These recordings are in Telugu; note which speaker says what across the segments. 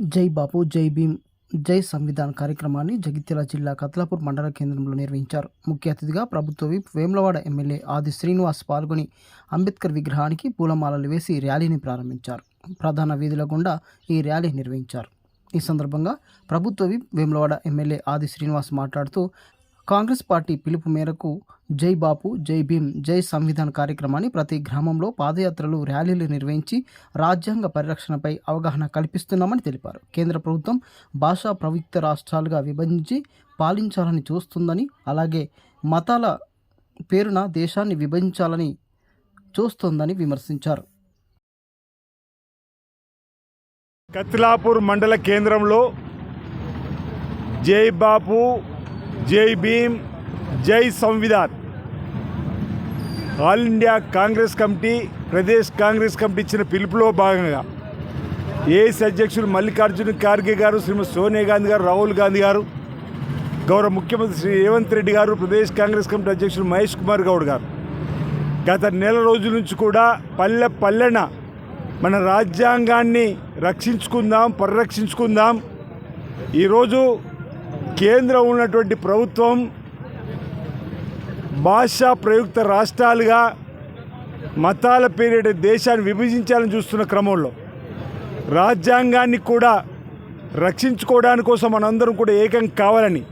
Speaker 1: జై బాపు జై భీమ్ జై సంవిధాన్ కార్యక్రమాన్ని జగిత్యాల జిల్లా కత్లాపూర్ మండల కేంద్రంలో నిర్వహించారు. ముఖ్య అతిథిగా ప్రభుత్వ విప్ వేములవాడ ఎమ్మెల్యే ఆది శ్రీనివాస్ పాల్గొని అంబేద్కర్ విగ్రహానికి పూలమాలలు వేసి ర్యాలీని ప్రారంభించారు. ప్రధాన వీధుల గుండా ఈ ర్యాలీ నిర్వహించారు. ఈ సందర్భంగా ప్రభుత్వ విప్ వేములవాడ ఎమ్మెల్యే ఆది శ్రీనివాస్ మాట్లాడుతూ కాంగ్రెస్ పార్టీ పిలుపు మేరకు జై బాపు జై భీమ్ జై సంవిధాన్ కార్యక్రమాన్ని ప్రతి గ్రామంలో పాదయాత్రలు ర్యాలీలు నిర్వహించి రాజ్యాంగ పరిరక్షణపై అవగాహన కల్పిస్తున్నామని తెలిపారు. కేంద్ర ప్రభుత్వం భాషా ప్రయుక్త రాష్ట్రాలుగా విభజించి పాలించాలని చూస్తుందని అలాగే మతాల పేరున దేశాన్ని విభజించాలని చూస్తోందని విమర్శించారు.
Speaker 2: కత్లాపూర్ మండల కేంద్రంలో జై బాపు జై భీమ్ జై Samvidhan. All India Congress Committee Pradesh Congress Committee ఇచ్చిన పిలుపులో భాగంగా ఏఎస్ అధ్యక్షులు మల్లికార్జున ఖార్గే గారు శ్రీమతి సోనియా గాంధీ గారు రాహుల్ గాంధీ గారు గౌరవ ముఖ్యమంత్రి శ్రీ రేవంత్ రెడ్డి గారు ప్రదేశ్ కాంగ్రెస్ కమిటీ అధ్యక్షులు మహేష్ కుమార్ గౌడ్ గారు. గత నెల రోజుల నుంచి కూడా పల్లె పల్లెన మన రాజ్యాంగాన్ని రక్షించుకుందాం పరిరక్షించుకుందాం. ఈరోజు కేంద్రం ఉన్నటువంటి ప్రభుత్వం భాషా ప్రయుక్త రాష్ట్రాలుగా మతాల పేరిట దేశాన్ని విభజించాలని చూస్తున్న క్రమంలో రాజ్యాంగాన్ని కూడా రక్షించుకోవడానికి కోసం మనందరం కూడా ఏకం కావాలని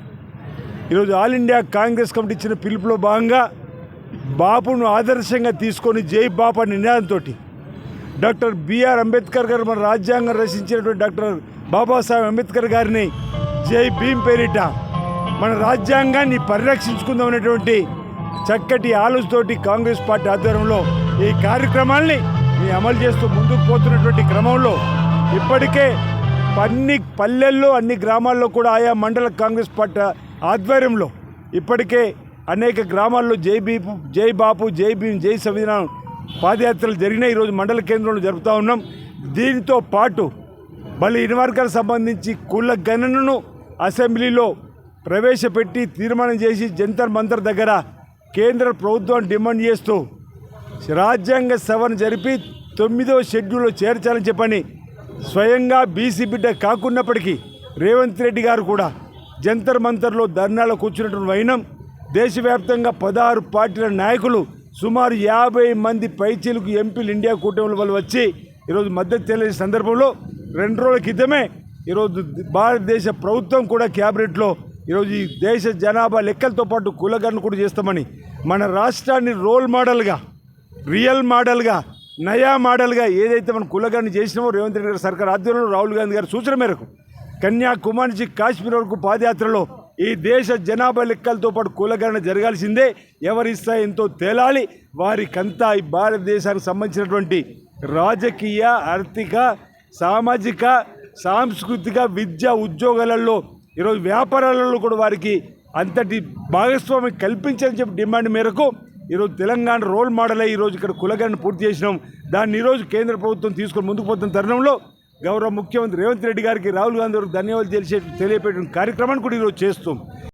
Speaker 2: ఈరోజు ఆల్ ఇండియా కాంగ్రెస్ కమిటీ ఇచ్చిన పిలుపులో భాగంగా బాపును ఆదర్శంగా తీసుకొని జై బాపా నినాదంతో డాక్టర్ బిఆర్ అంబేద్కర్ గారు మన రాజ్యాంగం రచించినటువంటి డాక్టర్ బాబాసాహెబ్ అంబేద్కర్ గారిని జై భీమ్ పేరిట మన రాజ్యాంగాన్ని పరిరక్షించుకుందాం అనేటువంటి చక్కటి ఆలోచనతోటి కాంగ్రెస్ పార్టీ ఆధ్వర్యంలో ఈ కార్యక్రమాల్ని మీ అమలు చేస్తూ ముందుకు పోతున్నటువంటి క్రమంలో ఇప్పటికే అన్ని పల్లెల్లో అన్ని గ్రామాల్లో కూడా ఆయా మండల కాంగ్రెస్ పార్టీ ఆధ్వర్యంలో ఇప్పటికే అనేక గ్రామాల్లో జై బీపు జై బాపు జై భీమ్ జై సంవిధానం పాదయాత్రలు జరిగినాయి. ఈరోజు మండల కేంద్రంలో జరుపుతూ ఉన్నాం. దీంతో పాటు మళ్ళీ ఇన్వర్కర్ సంబంధించి కుల గణనను అసెంబ్లీలో ప్రవేశపెట్టి తీర్మానం చేసి జంతర్ మంతర్ దగ్గర కేంద్ర ప్రభుత్వం డిమాండ్ చేస్తూ రాజ్యాంగ సవరణ జరిపి తొమ్మిదవ షెడ్యూల్లో చేర్చాలని చెప్పని స్వయంగా బీసీ బిడ్డ కాకున్నప్పటికీ రేవంత్ రెడ్డి గారు కూడా జంతర్ మంతర్లో ధర్నాలో కూర్చున్నటువంటి వైనం దేశవ్యాప్తంగా పదహారు పార్టీల నాయకులు సుమారు యాభై మంది పైచీలకు ఎంపీలు ఇండియా కూటమిల వాళ్ళు వచ్చి ఈరోజు మద్దతు తెలియని సందర్భంలో రెండు రోజుల క్రితమే ఈరోజు భారతదేశ ప్రభుత్వం కూడా క్యాబినెట్లో ఈరోజు ఈ దేశ జనాభా లెక్కలతో పాటు కులగణన కూడా చేస్తామని మన రాష్ట్రాన్ని రోల్ మోడల్గా రియల్ మోడల్గా నయా మోడల్గా ఏదైతే మనం కులగణన చేసినామో రేవంత్ రెడ్డి గారి సర్కార్ ఆధ్వర్యంలో రాహుల్ గాంధీ గారి సూచన మేరకు కన్యాకుమారి నుంచి కాశ్మీర్ వరకు పాదయాత్రలో ఈ దేశ జనాభా లెక్కలతో పాటు కులగణన జరగాల్సిందే. ఎవరి స్థాయి ఎంతో తేలాలి. వారికంతా ఈ భారతదేశానికి సంబంధించినటువంటి రాజకీయ ఆర్థిక సామాజిక సాంస్కృతిక విద్య ఉద్యోగాలలో ఈరోజు వ్యాపారాలలో కూడా వారికి అంతటి భాగస్వామి కల్పించని చెప్పి డిమాండ్ మేరకు ఈరోజు తెలంగాణ రోల్ మోడల్ అయ్యి ఈరోజు ఇక్కడ కులగణన పూర్తి చేసినాం దాన్ని ఈరోజు కేంద్ర ప్రభుత్వం తీసుకొని ముందుకు పోతున్న తరుణంలో గౌరవ ముఖ్యమంత్రి రేవంత్ రెడ్డి గారికి రాహుల్ గాంధీ గారికి ధన్యవాదాలు తెలిసే తెలియపెట్టిన కార్యక్రమాన్ని కూడా ఈరోజు చేస్తాం